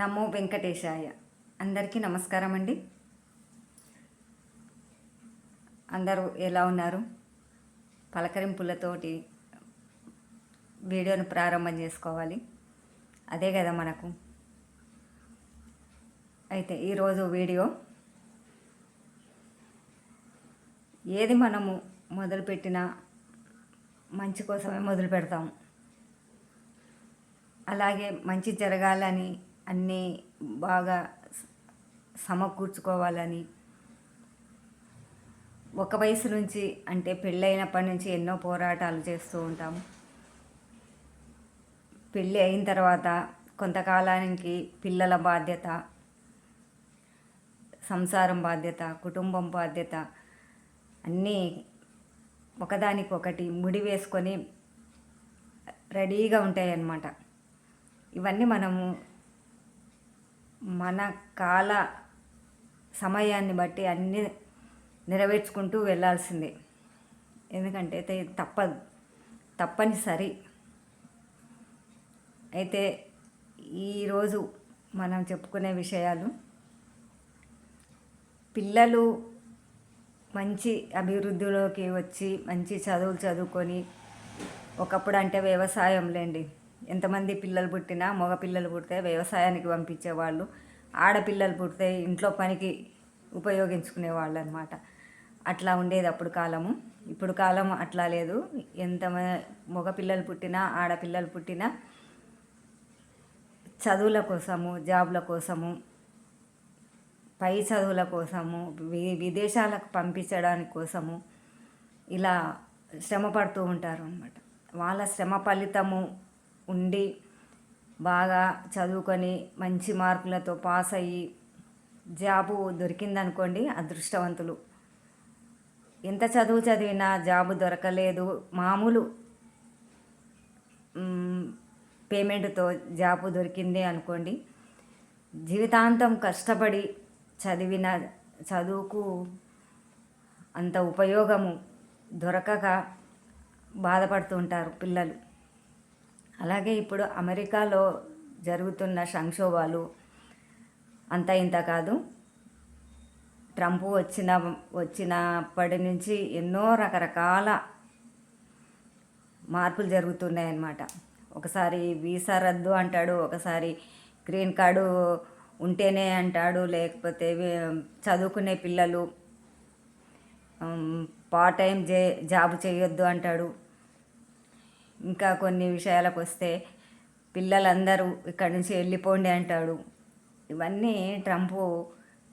నమో వెంకటేశాయ. అందరికీ నమస్కారం అండి. అందరూ ఎలా ఉన్నారు? పలకరింపులతోటి వీడియోను ప్రారంభం చేసుకోవాలి. అదే కదా మనకు. అయితే ఈరోజు వీడియో ఏది మనము మొదలుపెట్టినా మంచి కోసమే మొదలు పెడతాము అలాగే మంచి జరగాలని అన్నీ బాగా సమకూర్చుకోవాలని. ఒక వయసు నుంచి అంటే పెళ్ళైనప్పటి నుంచి ఎన్నో పోరాటాలు చేస్తూ ఉంటాము. పెళ్ళి అయిన తర్వాత కొంతకాలానికి పిల్లల బాధ్యత సంసారం బాధ్యత కుటుంబం బాధ్యత అన్నీ ఒకదానికొకటి ముడి వేసుకొని రెడీగా ఉంటాయి అన్నమాట ఇవన్నీ మనము మన కాల సమయాన్ని బట్టి అన్నీ నెరవేర్చుకుంటూ వెళ్ళాల్సిందే. ఎందుకంటే తే- తప్పదు. తప్పనిసరి. అయితే ఈరోజు మనం చెప్పుకునే విషయాలు పిల్లలు మంచి అభివృద్ధిలోకి వచ్చి మంచి చదువులు చదువుకొని ఒకప్పుడు అంటే వ్యవసాయం లేండి. ఎంతమంది పిల్లలు పుట్టినా మగ పిల్లలు పుడితే వ్యవసాయానికి పంపించేవాళ్ళు. ఆడపిల్లలు పుడితే ఇంట్లో పనికి ఉపయోగించుకునే వాళ్ళు అనమాట అట్లా ఉండేది అప్పుడు కాలము. ఇప్పుడు కాలం అట్లా లేదు. ఎంత మగపిల్లలు పుట్టినా ఆడపిల్లలు పుట్టినా చదువుల కోసము జాబ్ల కోసము పై చదువుల కోసము వి- విదేశాలకు పంపించడానికి కోసము ఇలా శ్రమ పడుతూ ఉంటారు అనమాట వాళ్ళ శ్రమ ఫలితము ఉండి బాగా చదువుకొని మంచి మార్కులతో పాస్ అయ్యి జాబు దొరికిందనుకోండి అదృష్టవంతులు. ఎంత చదువు చదివినా జాబు దొరకలేదు. మామూలు పేమెంట్తో జాబు దొరికింది అనుకోండి. జీవితాంతం కష్టపడి చదివిన చదువుకు అంత ఉపయోగము దొరకక బాధపడుతూ ఉంటారు పిల్లలు. అలాగే ఇప్పుడు అమెరికాలో జరుగుతున్న సంక్షోభాలు అంత ఇంత కాదు. ట్రంప్ వచ్చిన వచ్చినప్పటి నుంచి ఎన్నో రకరకాల మార్పులు జరుగుతున్నాయన్నమాట. ఒకసారి వీసా రద్దు అంటాడు ఒకసారి గ్రీన్ కార్డు ఉంటేనే అంటాడు లేకపోతే చదువుకునే పిల్లలు పార్ట్ టైం జే జాబ్ చేయొద్దు అంటాడు. ఇంకా కొన్ని విషయాలకు వస్తే పిల్లలందరూ ఇక్కడి నుంచి వెళ్ళిపోండి అంటాడు. ఇవన్నీ ట్రంప్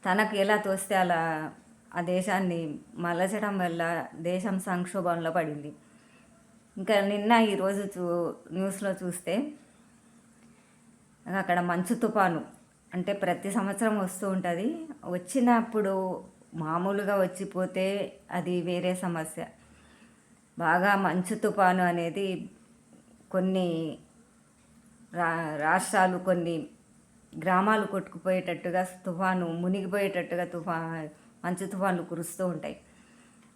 తనకు ఎలా తోస్తే అలా ఆ దేశాన్ని మలచడం వల్ల దేశం సంక్షోభంలో పడింది. ఇంకా నిన్న ఈరోజు చూ న్యూస్లో చూస్తే అక్కడ మంచు తుఫాను అంటే ప్రతి సంవత్సరం వస్తూ ఉంటుంది. వచ్చినప్పుడు మామూలుగా వచ్చిపోతే అది వేరే సమస్య. బాగా మంచు తుఫాను అనేది కొన్ని రా రాష్ట్రాలు కొన్ని గ్రామాలు కొట్టుకుపోయేటట్టుగా తుఫాను మునిగిపోయేటట్టుగా తుఫా మంచు తుఫాన్లు కురుస్తూ ఉంటాయి.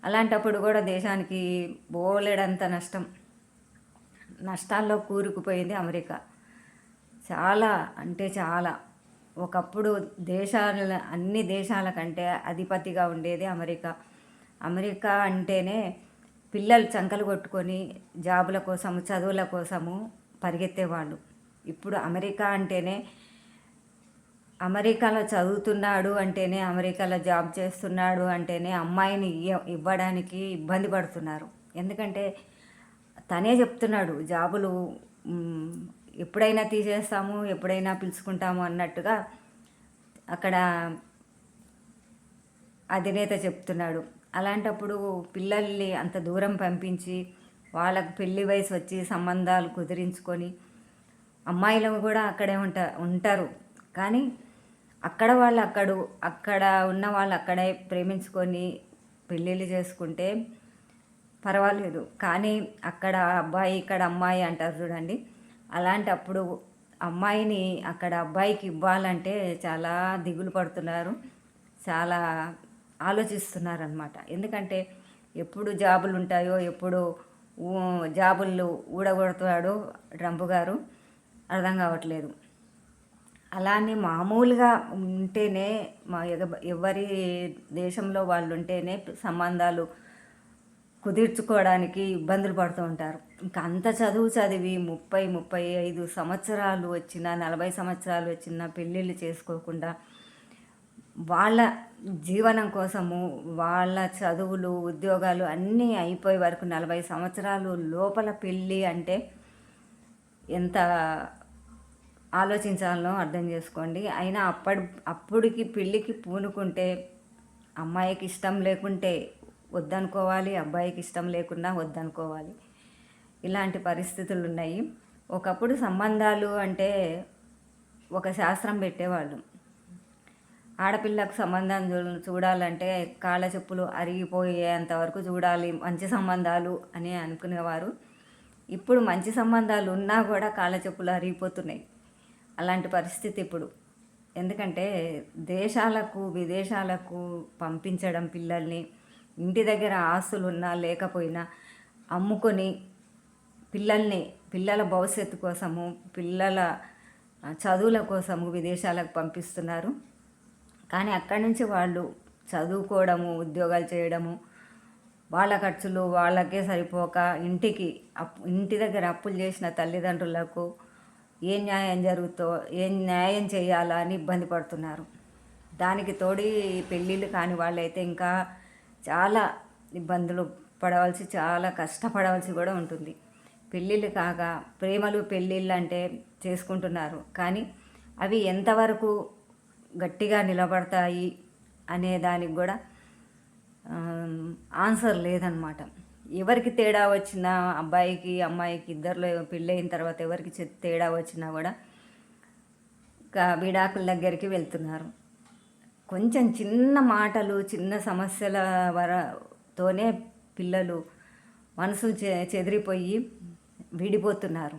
అలాంటప్పుడు కూడా దేశానికి బోలెడంత నష్టం. నష్టాల్లో కూరుకుపోయింది అమెరికా. చాలా అంటే చాలా. ఒకప్పుడు దేశాల అన్ని దేశాల కంటే అధిపతిగా ఉండేది అమెరికా. అమెరికా అంటేనే పిల్లలు చంకలు కొట్టుకొని జాబుల కోసము చదువుల కోసము పరిగెత్తేవాళ్ళు. ఇప్పుడు అమెరికా అంటేనే అమెరికాలో చదువుతున్నాడు అంటేనే అమెరికాలో జాబ్ చేస్తున్నాడు అంటేనే అమ్మాయిని ఇవ్వడానికి ఇబ్బంది పడుతున్నారు. ఎందుకంటే తనే చెప్తున్నాడు జాబులు ఎప్పుడైనా తీసేస్తాము ఎప్పుడైనా పిలుచుకుంటాము అన్నట్టుగా అక్కడ అధినేత చెప్తున్నాడు. అలాంటప్పుడు పిల్లల్ని అంత దూరం పంపించి వాళ్ళకు పెళ్ళి వయసు వచ్చి సంబంధాలు కుదిరించుకొని అమ్మాయిలు కూడా అక్కడే ఉంట ఉంటారు. కానీ అక్కడ వాళ్ళు అక్కడు అక్కడ ఉన్న వాళ్ళు అక్కడే ప్రేమించుకొని పెళ్ళిళ్ళు చేసుకుంటే పర్వాలేదు. కానీ అక్కడ అబ్బాయి ఇక్కడ అమ్మాయి అంటారు చూడండి. అలాంటప్పుడు అమ్మాయిని అక్కడ అబ్బాయికి ఇవ్వాలంటే చాలా దిగులు పడుతున్నారు. చాలా ఆలోచిస్తున్నారు అనమాట ఎందుకంటే ఎప్పుడు జాబులు ఉంటాయో ఎప్పుడు జాబులు ఊడగొడతాడో ట్రంప్ గారు అర్థం కావట్లేదు. అలానే మామూలుగా ఉంటేనే మా ఎగ- ఎవరి దేశంలో వాళ్ళు ఉంటేనే సంబంధాలు కుదుర్చుకోవడానికి ఇబ్బందులు పడుతూ ఉంటారు. ఇంకా అంత చదువు చదివి ముప్పై ముప్పై ఐదు సంవత్సరాలు వచ్చిన నలభై సంవత్సరాలు వచ్చిన పెళ్ళిళ్ళు చేసుకోకుండా వాళ్ళ జీవనం కోసము వాళ్ళ చదువులు ఉద్యోగాలు అన్నీ అయిపోయే వరకు నలభై సంవత్సరాలు లోపల పెళ్ళి అంటే ఎంత ఆలోచించాలో అర్థం చేసుకోండి. అయినా అప్పటి అప్పటికి పెళ్ళికి పూనుకుంటే అమ్మాయికి ఇష్టం లేకుంటే వద్దనుకోవాలి అబ్బాయికి ఇష్టం లేకున్నా వద్దనుకోవాలి. ఇలాంటి పరిస్థితులు ఉన్నాయి ఒకప్పుడు సంబంధాలు అంటే ఒక శాస్త్రం పెట్టేవాళ్ళు. ఆడపిల్లకు సంబంధం చూ- చూడాలంటే కాళ్ళ చెప్పులు అరిగిపోయేంత వరకు చూడాలి మంచి సంబంధాలు అని అనుకునేవారు. ఇప్పుడు మంచి సంబంధాలు ఉన్నా కూడా కాళ్ళ చెప్పులు అరిగిపోతున్నాయి. అలాంటి పరిస్థితి ఇప్పుడు. ఎందుకంటే దేశాలకు విదేశాలకు పంపించడం పిల్లల్ని ఇంటి దగ్గర ఆస్తులు ఉన్నా లేకపోయినా అమ్ముకొని పిల్లల్ని పిల్లల భవిష్యత్తు కోసము పిల్లల చదువుల కోసము విదేశాలకు పంపిస్తున్నారు. కానీ అక్కడి నుంచి వాళ్ళు చదువుకోవడము ఉద్యోగాలు చేయడము వాళ్ళ ఖర్చులు వాళ్ళకే సరిపోక ఇంటికి అప్పు ఇంటి దగ్గర అప్పులు చేసిన తల్లిదండ్రులకు ఏ న్యాయం జరుగుతో ఏం న్యాయం చేయాలా అని ఇబ్బంది పడుతున్నారు. దానికి తోడి పెళ్ళిళ్ళు కాని వాళ్ళైతే ఇంకా చాలా ఇబ్బందులు పడవలసి చాలా కష్టపడవలసి కూడా ఉంటుంది. పెళ్ళిళ్ళు కాక ప్రేమలు పెళ్ళిళ్ళు అంటే చేసుకుంటున్నారు. కానీ అవి ఎంతవరకు గట్టిగా నిలబడతాయి అనే దానికి కూడా ఆన్సర్ లేదనమాట ఎవరికి తేడా వచ్చినా అబ్బాయికి అమ్మాయికి ఇద్దరిలో పెళ్ళైన తర్వాత ఎవరికి తేడా వచ్చినా కూడా ఇంకా విడాకుల దగ్గరికి వెళ్తున్నారు. కొంచెం చిన్న మాటలు చిన్న సమస్యల వరతోనే పిల్లలు మనసు చె చెదిరిపోయి విడిపోతున్నారు.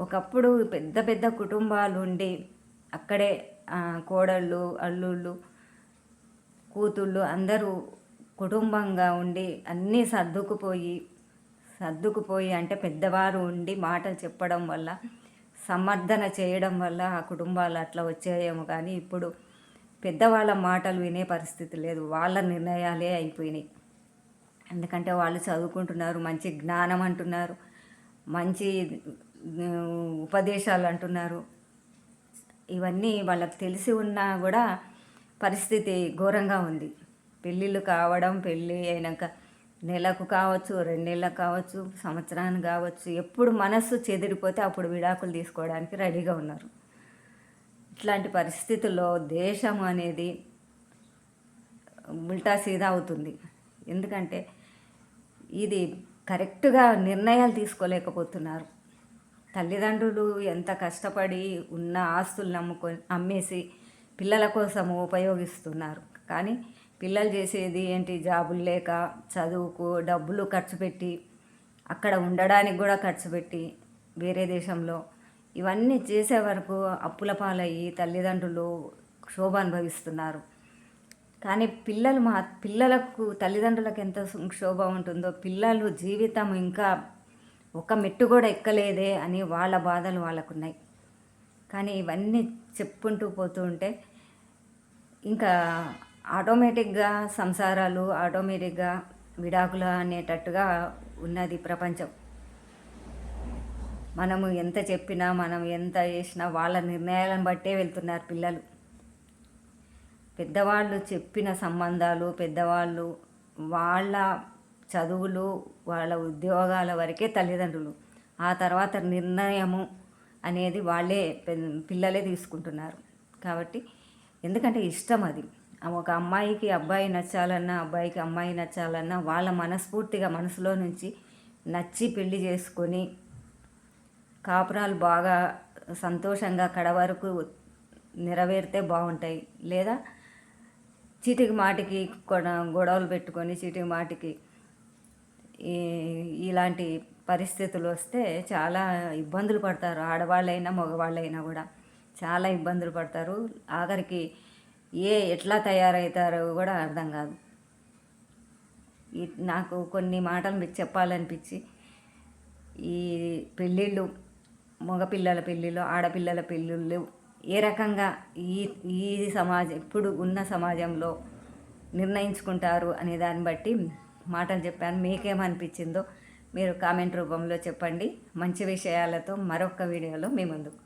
ఒకప్పుడు పెద్ద పెద్ద కుటుంబాలు ఉండి అక్కడే కోడళ్ళు అల్లుళ్ళు కూతుళ్ళు అందరూ కుటుంబంగా ఉండి అన్నీ సర్దుకుపోయి సర్దుకుపోయి అంటే పెద్దవారు ఉండి మాటలు చెప్పడం వల్ల సమర్థన చేయడం వల్ల ఆ కుటుంబాలు అట్లా వచ్చాయేమో కానీ ఇప్పుడు పెద్దవాళ్ళ మాటలు వినే పరిస్థితి లేదు. వాళ్ళ నిర్ణయాలే అయిపోయినాయి. ఎందుకంటే వాళ్ళు చదువుకుంటున్నారు మంచి జ్ఞానం అంటున్నారు మంచి ఉపదేశాలు అంటున్నారు. ఇవన్నీ వాళ్ళకి తెలిసి ఉన్నా కూడా పరిస్థితి ఘోరంగా ఉంది. పెళ్ళిళ్ళు కావడం పెళ్ళి అయినాక నెలకు కావచ్చు రెండు నెలలకు కావచ్చు సంవత్సరానికి కావచ్చు ఎప్పుడు మనస్సు చెదిరిపోతే అప్పుడు విడాకులు తీసుకోవడానికి రెడీగా ఉన్నారు. ఇట్లాంటి పరిస్థితుల్లో దేశం అనేది ఉల్టా సీదా అవుతుంది. ఎందుకంటే ఇది కరెక్ట్గా నిర్ణయాలు తీసుకోలేకపోతున్నారు. తల్లిదండ్రులు ఎంత కష్టపడి ఉన్న ఆస్తులు నమ్ముకొని అమ్మేసి పిల్లల కోసం ఉపయోగిస్తున్నారు. కానీ పిల్లలు చేసేది ఏంటి? జాబులు లేక చదువుకు డబ్బులు ఖర్చు పెట్టి అక్కడ ఉండడానికి కూడా ఖర్చు పెట్టి వేరే దేశంలో ఇవన్నీ చేసే వరకు అప్పుల పాలయ్యి తల్లిదండ్రులు క్షోభ అనుభవిస్తున్నారు. కానీ పిల్లలు మా పిల్లలకు తల్లిదండ్రులకు ఎంత క్షోభ ఉంటుందో పిల్లలు జీవితం ఇంకా ఒక మెట్టు కూడా ఎక్కలేదే అని వాళ్ళ బాధలు వాళ్ళకున్నాయి. కానీ ఇవన్నీ చెప్పుకుంటూ పోతూ ఉంటే ఇంకా ఆటోమేటిక్గా సంసారాలు ఆటోమేటిక్గా విడాకులు అనేటట్టుగా ఉన్నది ప్రపంచం. మనము ఎంత చెప్పినా మనం ఎంత చేసినా వాళ్ళ నిర్ణయాలను బట్టే వెళ్తున్నారు పిల్లలు. పెద్దవాళ్ళు చెప్పిన సంబంధాలు పెద్దవాళ్ళు వాళ్ళ చదువులు వాళ్ళ ఉద్యోగాల వరకే తల్లిదండ్రులు. ఆ తర్వాత నిర్ణయము అనేది వాళ్ళే పె- పిల్లలే తీసుకుంటున్నారు. కాబట్టి ఎందుకంటే ఇష్టం అది. ఒక అమ్మాయికి అబ్బాయి నచ్చాలన్నా అబ్బాయికి అమ్మాయి నచ్చాలన్నా వాళ్ళ మనస్ఫూర్తిగా మనసులో నుంచి నచ్చి పెళ్ళి చేసుకొని కాపురాలు బాగా సంతోషంగా కడ వరకు నెరవేరితే బాగుంటాయి. లేదా చీటికి మాటికి కొన- గొడవలు పెట్టుకొని చీటికి మాటికి ఇలాంటి పరిస్థితులు వస్తే చాలా ఇబ్బందులు పడతారు. ఆడవాళ్ళైనా మగవాళ్ళైనా కూడా చాలా ఇబ్బందులు పడతారు. ఆఖరికి ఏ ఎట్లా తయారవుతారో కూడా అర్థం కాదు. నాకు కొన్ని మాటలు మీకు చెప్పాలనిపించి ఈ పెళ్ళిళ్ళు మగపిల్లల పెళ్ళిళ్ళు ఆడపిల్లల పెళ్ళిళ్ళు ఏ రకంగా ఈ ఈ సమాజం ఇప్పుడు ఉన్న సమాజంలో నిర్ణయించుకుంటారు అనే దాన్ని బట్టి మాటలు చెప్పాను మీకేమనిపించిందో మీరు కామెంట్ రూపంలో చెప్పండి. మంచి విషయాలతో మరొక వీడియోలో మీ ముందుకు